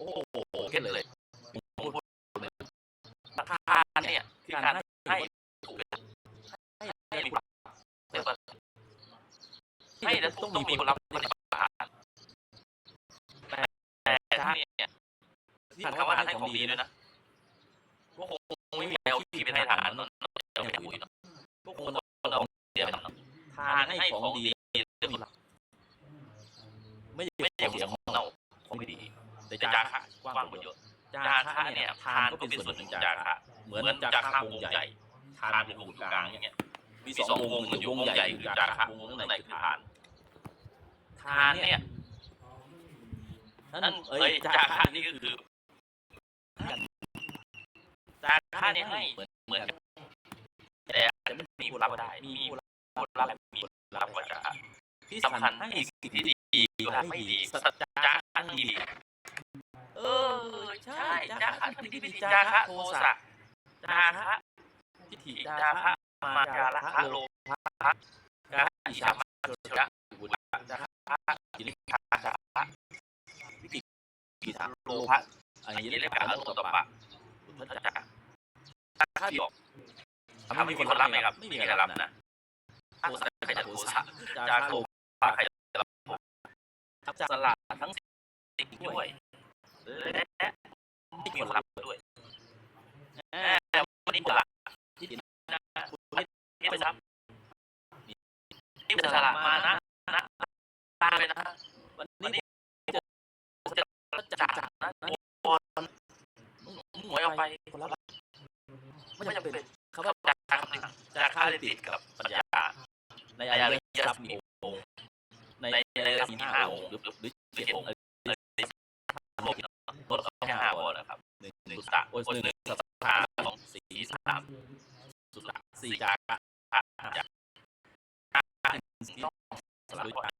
โอ้โหเก็ตเลยมพูดเลยราคาเนี่ยคือการให้ถูกให้ให้มีคนรียกว่าให้แล้วต้องมีคนรับปฏิบัติแต่แต่ถ้าเนี่ยที่คำว่าให้ของดีด้วยนะก็คงไม่มีเอาที่เป็นให้ทหารนนจะไม่คุยเนาะพวกคนเราเดียวทานให้ของดีเรื่องไม่ไม่ใช่ของเราของ แต่จาคะกว้างกว่าเยอะจาคะเนี่ยทานก็เป็นส่วนหนึ่งจาคะเหมือนจาคะวงใหญ่ทานเป็นวงกลางอย่างเงี้ยมีสองวงอยู่วงใหญ่คือจาคะวงข้างในคือทานทานเนี่ยนั่นเอ้ยจาคะนี่ก็คือจาคะเนี่ยให้เหมือนเหมือนกันแต่จะไม่มีผู้รับได้มีผู้รับมีผู้รับก็จะที่สำคัญให้สิ่งที่ดีกับไม่ดีสัจจะอันดีเออใช่ จาคะที่ดีจาคะโทสะจาคะทิฏฐิจาคะมาจาระคะโลภะจาคะอิชามาชระบุตะจาคะกิริคาจาคะวิกิกิทาโลภะอันนี้เรียกว่าอนุตตปะพุทธจักรจาคะที่บอกทำให้มีคนรับไหมครับ ไม่มีใครรับนะโทสะใครจะโทสะจาคะโลภะใครจะรับสละทั้งสิ่งด้วยและไม่มี คนรับด้วยแต่วันนี้ผมละที่นะคุณไม่ไปรับนี่เป็นสละมานะนะตาไปนะวันนี้จะจะจ่านะบอลหวยออกไปคนรับไม่จำเป็นเขาก็จ่าคำหนึ่งจ่าค่าเลยติดกับปัญญาในอายะทรัพย์มีองค์ในในรัพย์มีห้าองค์หรือหรือเจ็ดองค์ลดแค่ห้าองค์นะครับ หนึ่งสามโอ้ยหนึ่งสัปดาสองสี่สามสุดสี่จากะห้าจากห้าสี่ต้องสลับ